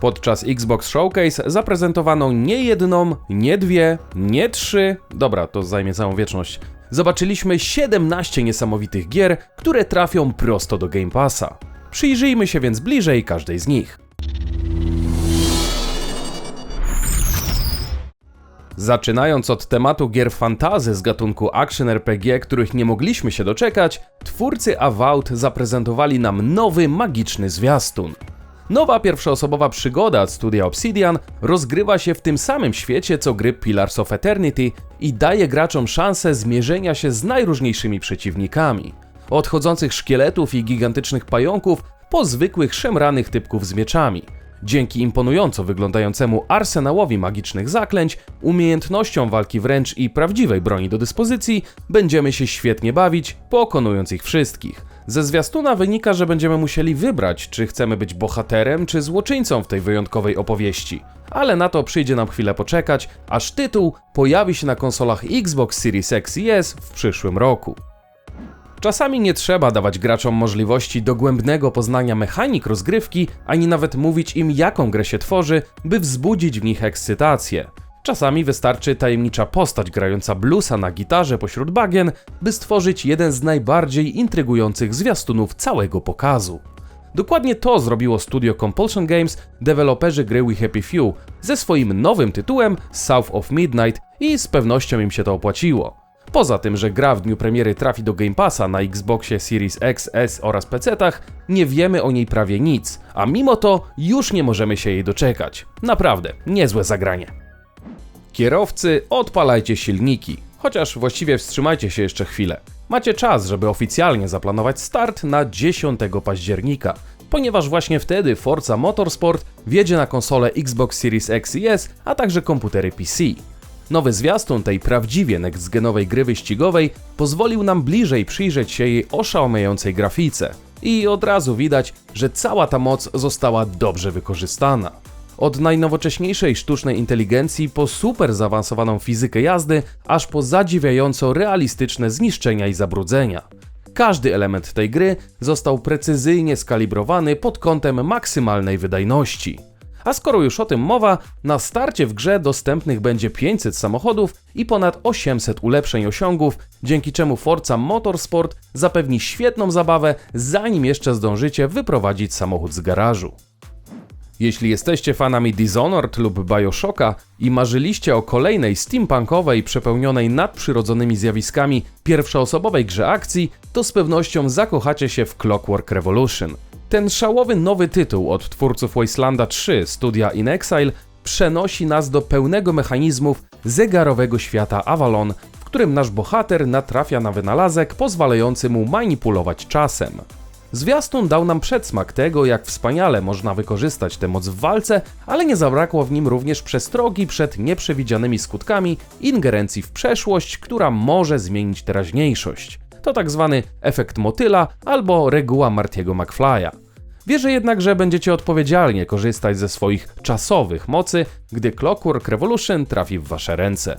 Podczas Xbox Showcase zaprezentowano nie jedną, nie dwie, nie trzy, dobra, to zajmie całą wieczność. Zobaczyliśmy 17 niesamowitych gier, które trafią prosto do Game Passa. Przyjrzyjmy się więc bliżej każdej z nich. Zaczynając od tematu gier fantazy z gatunku action RPG, których nie mogliśmy się doczekać, twórcy Avowed zaprezentowali nam nowy magiczny zwiastun. Nowa pierwszoosobowa przygoda od studia Obsidian rozgrywa się w tym samym świecie co gry Pillars of Eternity i daje graczom szansę zmierzenia się z najróżniejszymi przeciwnikami. Od chodzących szkieletów i gigantycznych pająków po zwykłych szemranych typków z mieczami. Dzięki imponująco wyglądającemu arsenałowi magicznych zaklęć, umiejętnościom walki wręcz i prawdziwej broni do dyspozycji, będziemy się świetnie bawić, pokonując ich wszystkich. Ze zwiastuna wynika, że będziemy musieli wybrać, czy chcemy być bohaterem, czy złoczyńcą w tej wyjątkowej opowieści. Ale na to przyjdzie nam chwilę poczekać, aż tytuł pojawi się na konsolach Xbox Series X i S w przyszłym roku. Czasami nie trzeba dawać graczom możliwości dogłębnego poznania mechanik rozgrywki, ani nawet mówić im jaką grę się tworzy, by wzbudzić w nich ekscytację. Czasami wystarczy tajemnicza postać grająca bluesa na gitarze pośród bagien, by stworzyć jeden z najbardziej intrygujących zwiastunów całego pokazu. Dokładnie to zrobiło studio Compulsion Games, deweloperzy gry We Happy Few, ze swoim nowym tytułem South of Midnight i z pewnością im się to opłaciło. Poza tym, że gra w dniu premiery trafi do Game Passa na Xboxie Series X, S oraz PC-tach, nie wiemy o niej prawie nic, a mimo to już nie możemy się jej doczekać. Naprawdę, niezłe zagranie. Kierowcy, odpalajcie silniki, chociaż właściwie wstrzymajcie się jeszcze chwilę. Macie czas, żeby oficjalnie zaplanować start na 10 października, ponieważ właśnie wtedy Forza Motorsport wjedzie na konsole Xbox Series X i S, a także komputery PC. Nowy zwiastun tej prawdziwie next-genowej gry wyścigowej pozwolił nam bliżej przyjrzeć się jej oszałamiającej grafice. I od razu widać, że cała ta moc została dobrze wykorzystana. Od najnowocześniejszej sztucznej inteligencji po super zaawansowaną fizykę jazdy, aż po zadziwiająco realistyczne zniszczenia i zabrudzenia. Każdy element tej gry został precyzyjnie skalibrowany pod kątem maksymalnej wydajności. A skoro już o tym mowa, na starcie w grze dostępnych będzie 500 samochodów i ponad 800 ulepszeń osiągów, dzięki czemu Forza Motorsport zapewni świetną zabawę, zanim jeszcze zdążycie wyprowadzić samochód z garażu. Jeśli jesteście fanami Dishonored lub Bioshocka i marzyliście o kolejnej steampunkowej, przepełnionej nadprzyrodzonymi zjawiskami pierwszoosobowej grze akcji, to z pewnością zakochacie się w Clockwork Revolution. Ten szałowy nowy tytuł od twórców Wastelanda 3 studia In Exile przenosi nas do pełnego mechanizmów zegarowego świata Avalon, w którym nasz bohater natrafia na wynalazek pozwalający mu manipulować czasem. Zwiastun dał nam przedsmak tego, jak wspaniale można wykorzystać tę moc w walce, ale nie zabrakło w nim również przestrogi przed nieprzewidzianymi skutkami ingerencji w przeszłość, która może zmienić teraźniejszość. To tak zwany efekt motyla albo reguła Martiego McFly'a. Wierzę jednak, że będziecie odpowiedzialnie korzystać ze swoich czasowych mocy, gdy Clockwork Revolution trafi w wasze ręce.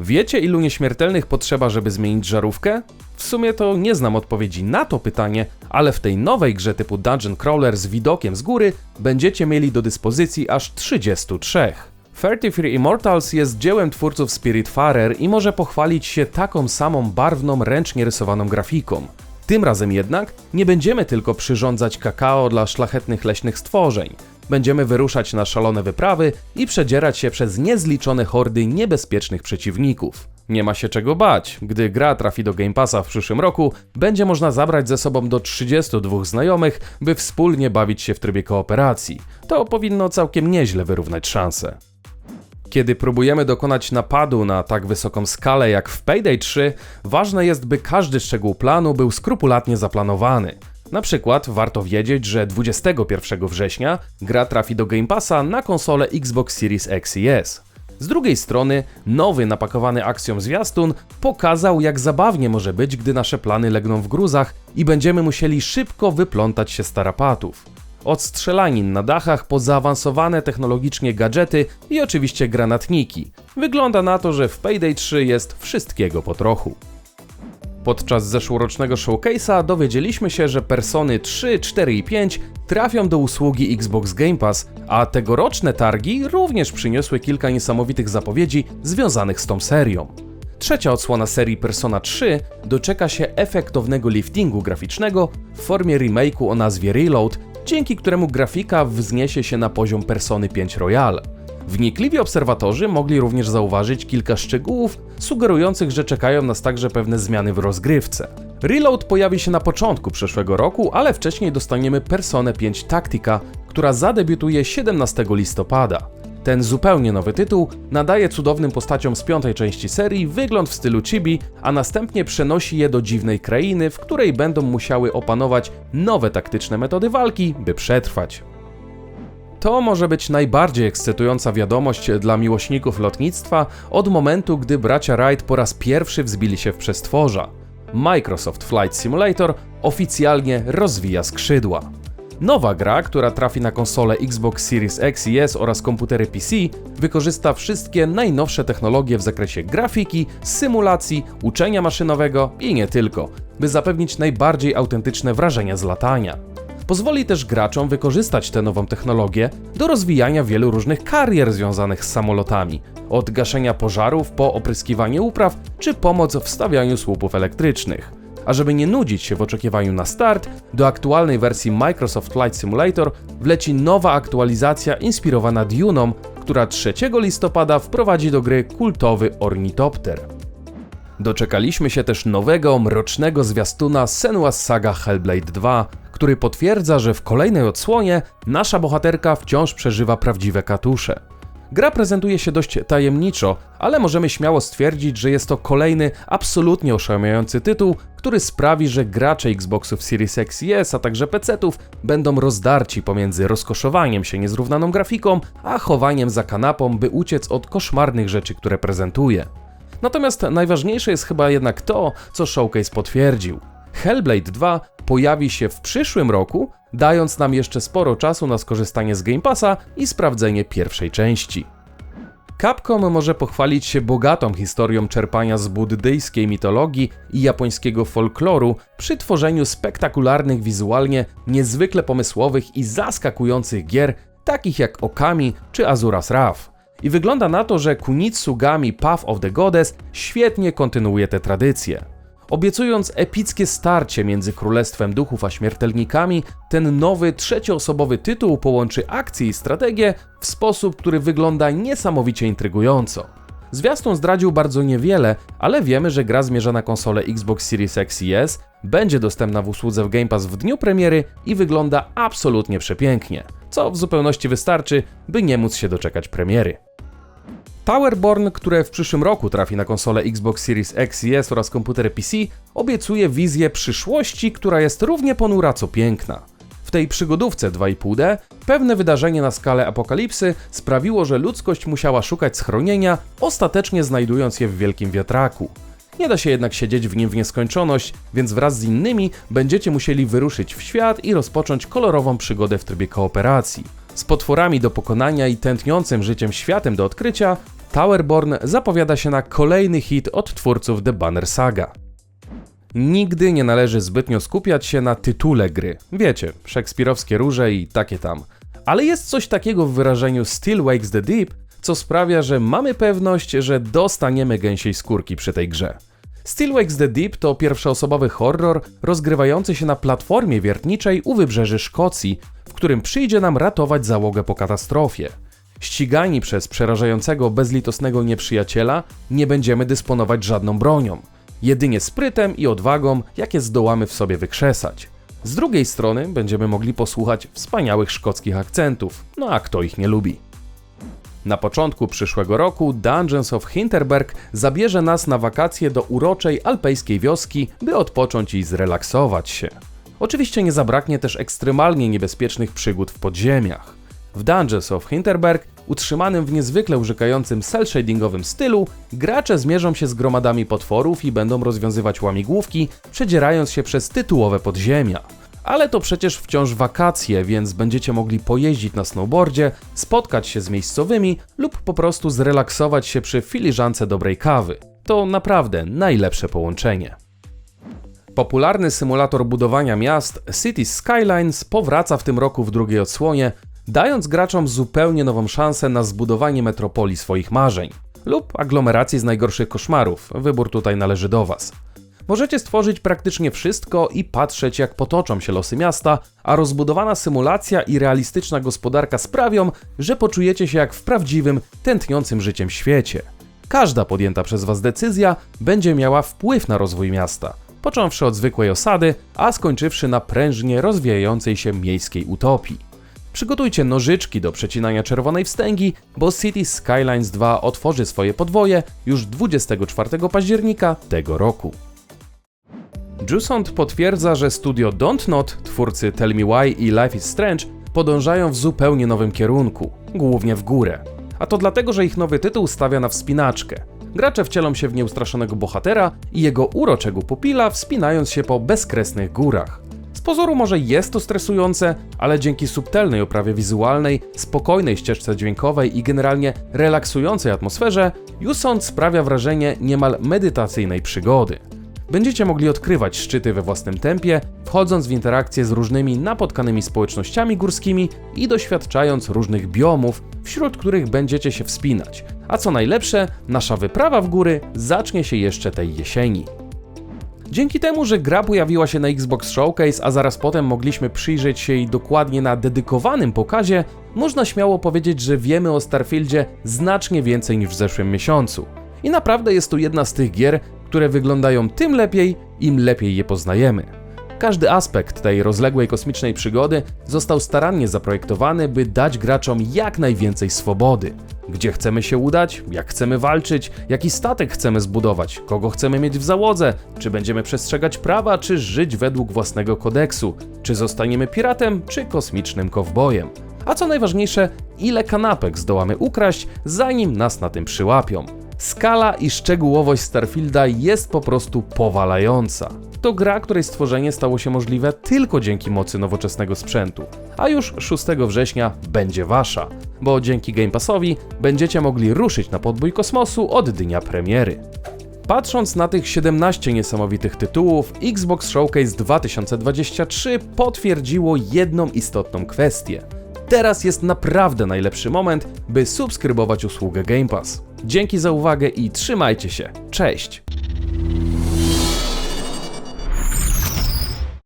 Wiecie, ilu nieśmiertelnych potrzeba, żeby zmienić żarówkę? W sumie to nie znam odpowiedzi na to pytanie, ale w tej nowej grze typu Dungeon Crawler z widokiem z góry będziecie mieli do dyspozycji aż 33. 33 Immortals jest dziełem twórców Spiritfarer i może pochwalić się taką samą barwną, ręcznie rysowaną grafiką. Tym razem jednak nie będziemy tylko przyrządzać kakao dla szlachetnych leśnych stworzeń. Będziemy wyruszać na szalone wyprawy i przedzierać się przez niezliczone hordy niebezpiecznych przeciwników. Nie ma się czego bać, gdy gra trafi do Game Passa w przyszłym roku, będzie można zabrać ze sobą do 32 znajomych, by wspólnie bawić się w trybie kooperacji. To powinno całkiem nieźle wyrównać szanse. Kiedy próbujemy dokonać napadu na tak wysoką skalę jak w Payday 3, ważne jest, by każdy szczegół planu był skrupulatnie zaplanowany. Na przykład warto wiedzieć, że 21 września gra trafi do Game Passa na konsolę Xbox Series X i S. Z drugiej strony, nowy napakowany akcją zwiastun pokazał, jak zabawnie może być, gdy nasze plany legną w gruzach i będziemy musieli szybko wyplątać się z tarapatów. Od strzelanin na dachach po zaawansowane technologicznie gadżety i oczywiście granatniki. Wygląda na to, że w Payday 3 jest wszystkiego po trochu. Podczas zeszłorocznego showcase'a dowiedzieliśmy się, że Persony 3, 4 i 5 trafią do usługi Xbox Game Pass, a tegoroczne targi również przyniosły kilka niesamowitych zapowiedzi związanych z tą serią. Trzecia odsłona serii Persona 3 doczeka się efektownego liftingu graficznego w formie remake'u o nazwie Reload, dzięki któremu grafika wzniesie się na poziom Persony 5 Royal. Wnikliwi obserwatorzy mogli również zauważyć kilka szczegółów sugerujących, że czekają nas także pewne zmiany w rozgrywce. Reload pojawi się na początku przyszłego roku, ale wcześniej dostaniemy Personę 5 Tactica, która zadebiutuje 17 listopada. Ten zupełnie nowy tytuł nadaje cudownym postaciom z piątej części serii wygląd w stylu chibi, a następnie przenosi je do dziwnej krainy, w której będą musiały opanować nowe taktyczne metody walki, by przetrwać. To może być najbardziej ekscytująca wiadomość dla miłośników lotnictwa od momentu, gdy bracia Wright po raz pierwszy wzbili się w przestworza. Microsoft Flight Simulator oficjalnie rozwija skrzydła. Nowa gra, która trafi na konsole Xbox Series X i S oraz komputery PC, wykorzysta wszystkie najnowsze technologie w zakresie grafiki, symulacji, uczenia maszynowego i nie tylko, by zapewnić najbardziej autentyczne wrażenia z latania. Pozwoli też graczom wykorzystać tę nową technologię do rozwijania wielu różnych karier związanych z samolotami, od gaszenia pożarów po opryskiwanie upraw czy pomoc w stawianiu słupów elektrycznych. A żeby nie nudzić się w oczekiwaniu na start, do aktualnej wersji Microsoft Flight Simulator wleci nowa aktualizacja inspirowana Duną, która 3 listopada wprowadzi do gry kultowy ornitopter. Doczekaliśmy się też nowego, mrocznego zwiastuna Senua's Saga Hellblade 2, który potwierdza, że w kolejnej odsłonie nasza bohaterka wciąż przeżywa prawdziwe katusze. Gra prezentuje się dość tajemniczo, ale możemy śmiało stwierdzić, że jest to kolejny absolutnie oszałamiający tytuł, który sprawi, że gracze Xboxów Series X i S, a także PC-ów będą rozdarci pomiędzy rozkoszowaniem się niezrównaną grafiką, a chowaniem za kanapą, by uciec od koszmarnych rzeczy, które prezentuje. Natomiast najważniejsze jest chyba jednak to, co Showcase potwierdził. Hellblade 2 pojawi się w przyszłym roku, dając nam jeszcze sporo czasu na skorzystanie z Game Passa i sprawdzenie pierwszej części. Capcom może pochwalić się bogatą historią czerpania z buddyjskiej mitologii i japońskiego folkloru przy tworzeniu spektakularnych wizualnie, niezwykle pomysłowych i zaskakujących gier, takich jak Okami czy Azuras Wrath. I wygląda na to, że Kunitsugami Path of the Goddess świetnie kontynuuje tę tradycję. Obiecując epickie starcie między Królestwem Duchów a Śmiertelnikami, ten nowy trzecioosobowy tytuł połączy akcję i strategię w sposób, który wygląda niesamowicie intrygująco. Zwiastun zdradził bardzo niewiele, ale wiemy, że gra zmierza na konsolę Xbox Series X i S, będzie dostępna w usłudze w Game Pass w dniu premiery i wygląda absolutnie przepięknie, co w zupełności wystarczy, by nie móc się doczekać premiery. Towerborn, które w przyszłym roku trafi na konsolę Xbox Series X i S oraz komputery PC, obiecuje wizję przyszłości, która jest równie ponura co piękna. W tej przygodówce 2,5D pewne wydarzenie na skalę apokalipsy sprawiło, że ludzkość musiała szukać schronienia, ostatecznie znajdując je w wielkim wiatraku. Nie da się jednak siedzieć w nim w nieskończoność, więc wraz z innymi będziecie musieli wyruszyć w świat i rozpocząć kolorową przygodę w trybie kooperacji. Z potworami do pokonania i tętniącym życiem światem do odkrycia, Towerborn zapowiada się na kolejny hit od twórców The Banner Saga. Nigdy nie należy zbytnio skupiać się na tytule gry. Wiecie, szekspirowskie róże i takie tam. Ale jest coś takiego w wyrażeniu Still Wakes the Deep, co sprawia, że mamy pewność, że dostaniemy gęsiej skórki przy tej grze. Still Wakes the Deep to pierwszoosobowy horror rozgrywający się na platformie wiertniczej u wybrzeży Szkocji, w którym przyjdzie nam ratować załogę po katastrofie. Ścigani przez przerażającego, bezlitosnego nieprzyjaciela, nie będziemy dysponować żadną bronią, jedynie sprytem i odwagą, jakie zdołamy w sobie wykrzesać. Z drugiej strony będziemy mogli posłuchać wspaniałych szkockich akcentów, no a kto ich nie lubi. Na początku przyszłego roku Dungeons of Hinterberg zabierze nas na wakacje do uroczej alpejskiej wioski, by odpocząć i zrelaksować się. Oczywiście nie zabraknie też ekstremalnie niebezpiecznych przygód w podziemiach. W Dungeons of Hinterberg, utrzymanym w niezwykle urzekającym cel-shadingowym stylu, gracze zmierzą się z gromadami potworów i będą rozwiązywać łamigłówki, przedzierając się przez tytułowe podziemia. Ale to przecież wciąż wakacje, więc będziecie mogli pojeździć na snowboardzie, spotkać się z miejscowymi lub po prostu zrelaksować się przy filiżance dobrej kawy. To naprawdę najlepsze połączenie. Popularny symulator budowania miast Cities Skylines powraca w tym roku w drugiej odsłonie, dając graczom zupełnie nową szansę na zbudowanie metropolii swoich marzeń lub aglomeracji z najgorszych koszmarów. Wybór tutaj należy do Was. Możecie stworzyć praktycznie wszystko i patrzeć, jak potoczą się losy miasta, a rozbudowana symulacja i realistyczna gospodarka sprawią, że poczujecie się jak w prawdziwym, tętniącym życiem świecie. Każda podjęta przez Was decyzja będzie miała wpływ na rozwój miasta, począwszy od zwykłej osady, a skończywszy na prężnie rozwijającej się miejskiej utopii. Przygotujcie nożyczki do przecinania czerwonej wstęgi, bo Cities Skylines 2 otworzy swoje podwoje już 24 października tego roku. Jusont potwierdza, że studio Don't Not, twórcy Tell Me Why i Life is Strange, podążają w zupełnie nowym kierunku, głównie w górę. A to dlatego, że ich nowy tytuł stawia na wspinaczkę. Gracze wcielą się w nieustraszonego bohatera i jego uroczego pupila, wspinając się po bezkresnych górach. Z pozoru może jest to stresujące, ale dzięki subtelnej oprawie wizualnej, spokojnej ścieżce dźwiękowej i generalnie relaksującej atmosferze, Jusont sprawia wrażenie niemal medytacyjnej przygody. Będziecie mogli odkrywać szczyty we własnym tempie, wchodząc w interakcje z różnymi napotkanymi społecznościami górskimi i doświadczając różnych biomów, wśród których będziecie się wspinać. A co najlepsze, nasza wyprawa w góry zacznie się jeszcze tej jesieni. Dzięki temu, że gra pojawiła się na Xbox Showcase, a zaraz potem mogliśmy przyjrzeć się jej dokładnie na dedykowanym pokazie, można śmiało powiedzieć, że wiemy o Starfieldzie znacznie więcej niż w zeszłym miesiącu. I naprawdę jest to jedna z tych gier, które wyglądają tym lepiej, im lepiej je poznajemy. Każdy aspekt tej rozległej kosmicznej przygody został starannie zaprojektowany, by dać graczom jak najwięcej swobody. Gdzie chcemy się udać, jak chcemy walczyć, jaki statek chcemy zbudować, kogo chcemy mieć w załodze, czy będziemy przestrzegać prawa, czy żyć według własnego kodeksu, czy zostaniemy piratem, czy kosmicznym kowbojem. A co najważniejsze, ile kanapek zdołamy ukraść, zanim nas na tym przyłapią. Skala i szczegółowość Starfielda jest po prostu powalająca. To gra, której stworzenie stało się możliwe tylko dzięki mocy nowoczesnego sprzętu, a już 6 września będzie wasza, bo dzięki Game Passowi będziecie mogli ruszyć na podbój kosmosu od dnia premiery. Patrząc na tych 17 niesamowitych tytułów, Xbox Showcase 2023 potwierdziło jedną istotną kwestię. Teraz jest naprawdę najlepszy moment, by subskrybować usługę Game Pass. Dzięki za uwagę i trzymajcie się. Cześć!